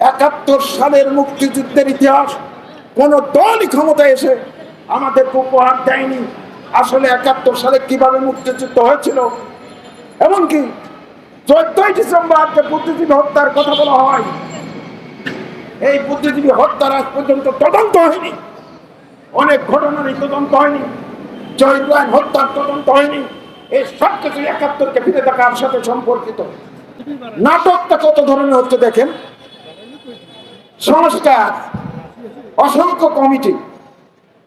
একাত্তর সালের মুক্তিযুদ্ধের ইতিহাস, কোন দলই ক্ষমতায় এসে আমাদেরকে উপহার দেয়নি। আসলে একাত্তর সালে কীভাবে মুক্তিযুদ্ধ হয়েছিল? এমনকি চোদ্দই ডিসেম্বর যে বুদ্ধিজীবী হত্যার কথা বলা হয়। এই বুদ্ধিজীবী হত্যার আজ পর্যন্ত তদন্ত হয়নি। অনেক ঘটনারই তদন্ত হয়নি। জয়রান হত্যার তদন্ত হয়নি। এই সব কিছু একাত্তরকে ফিরে দেখার সাথে সম্পর্কিত। নাটকটা কত ধরনের হচ্ছে দেখেন? সংস্কার অসংখ্য কমিটি।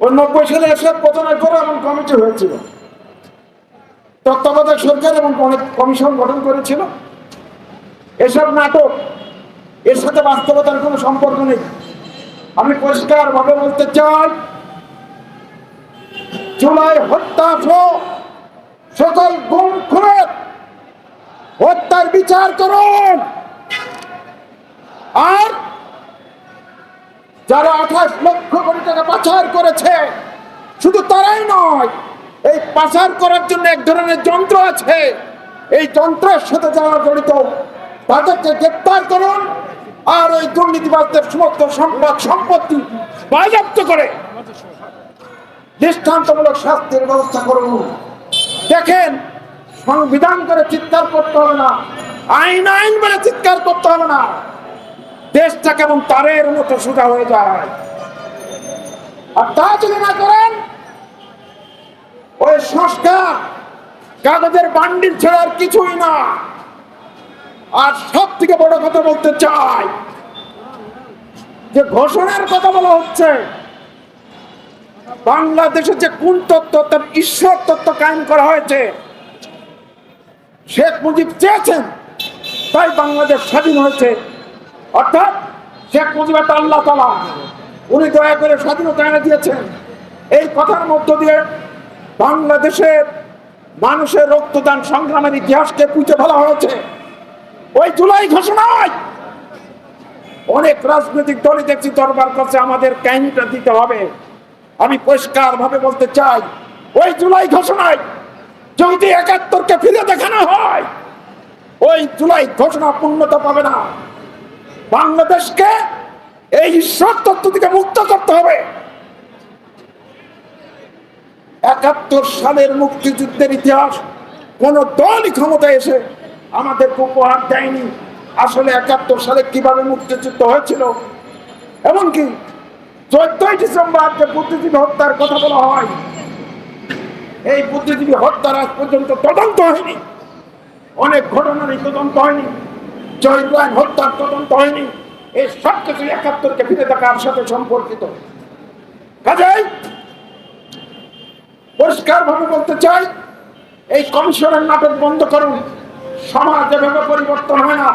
ওই নব্বই সালে এসব পতনের পরে এমন কমিটি হয়েছিল। তত্ত্বাবধায়ক সরকার এবং অনেক কমিশন গঠন করেছিল। এসব নাটক, এর সাথে বাস্তবতার কোনো সম্পর্ক নেই। আমি পরিষ্কার ভাবে বলতে চাই, জুলাই হত্যা সকল গুম, খুনের হত্যার বিচার করুন। আর যারা আঠাশ লক্ষ কোটি টাকা পাচার করেছে, শুধু তারাই নয়, এই পাচার করার জন্য এক ধরনের যন্ত্র আছে। এই যন্ত্রের সাথে যারা জড়িত, তাদেরকে গ্রেপ্তার করুন আর ওই দুর্নীতিবাদদের সমস্ত সম্পদ সম্পত্তি বাজেয়াপ্ত করে। দৃষ্টান্তমূলক শাস্তির ব্যবস্থা করুন। দেখেন, সংবিধান করে চিৎকার করতে হবে না, আইন আইন বলে চিৎকার করতে হবে না। দেশটা কেমন তারের মতো সোজা হয়ে যায়। আর তা যদি না করেন, ওই সংস্কার কাগজের বান্ডিল ছাড়া আর কিছুই না। আর সব থেকে বড় কথা বলতে চাই, যে ঘোষণার কথা বলা হচ্ছে, বাংলাদেশে যে কোন তত্ত্ব তার ঈশ্বর তত্ত্ব কায়েম করা হয়েছে, শেখ মুজিব চেয়েছেন, তাই বাংলাদেশ স্বাধীন হয়েছে। অর্থাৎ শেখ মুজিব একটা আল্লাহ তালা উনি দয়া করে স্বাধীনতা এনে দিয়েছেন। এই কথার মধ্য দিয়ে বাংলাদেশের মানুষের রক্তদান সংগ্রামের ইতিহাসকে পুঁতে ফেলা হয়েছে। ওই জুলাই ঘোষণায় অনেক রাজনৈতিক দলই দেখছি দরবার করছে, আমাদের কাহিনীটা দিতে হবে। আমি পরিষ্কার ভাবে বলতে চাই, ওই জুলাই ঘোষণায় যদি একাত্তরকে ফিরে দেখানো হয়, ওই জুলাই ঘোষণা পূর্ণতা পাবে না। বাংলাদেশকে এই ঈশ্বর তত্ত্ব থেকে মুক্ত করতে হবে। একাত্তর সালের মুক্তিযুদ্ধের ইতিহাস, কোন দলই ক্ষমতায় এসে আমাদেরকে উপহার দেয়নি। আসলে একাত্তর সালে কীভাবে মুক্তিযুদ্ধ হয়েছিল? এমনকি চোদ্দই ডিসেম্বর যে বুদ্ধিজীবী হত্যার কথা বলা হয়, এই বুদ্ধিজীবী হত্যার আজ পর্যন্ত তদন্ত হয়নি। অনেক ঘটনারই তদন্ত হয়নি। হত্যার তদন্ত হয়নি। এই সব কিছু একাত্তরকে ফিরে সাথে সম্পর্কিত। কাজেই পরিষ্কার ভাবে বলতে চাই, এই কমিশনের নাটক বন্ধ করুন। সমাজ এভাবে পরিবর্তন হয় না।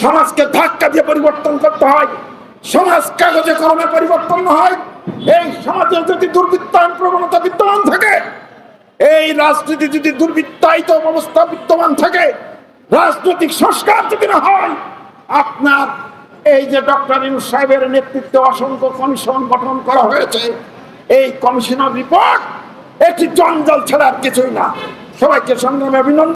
সমাজকে ধাক্কা দিয়ে পরিবর্তন করতে হয়। সমাজ কাগজে কলমে পরিবর্তন হয়। এই সমাজে যদি দুর্বৃত্তায়ন প্রবণতা বিদ্যমান থাকে, এই রাজনীতি যদি দুর্বৃত্তায়িত অবস্থা বিদ্যমান থাকে রাজনৈতিক সংস্কার যদি না হয়, আপনার এই যে ডক্টর ইউ সাহেবের নেতৃত্বে অসংখ্য কমিশন গঠন করা হয়েছে, এই কমিশনের রিপোর্ট একটি জঞ্জাল ছাড়া আর কিছুই না। সবাইকে সংগ্রামে অভিনন্দন।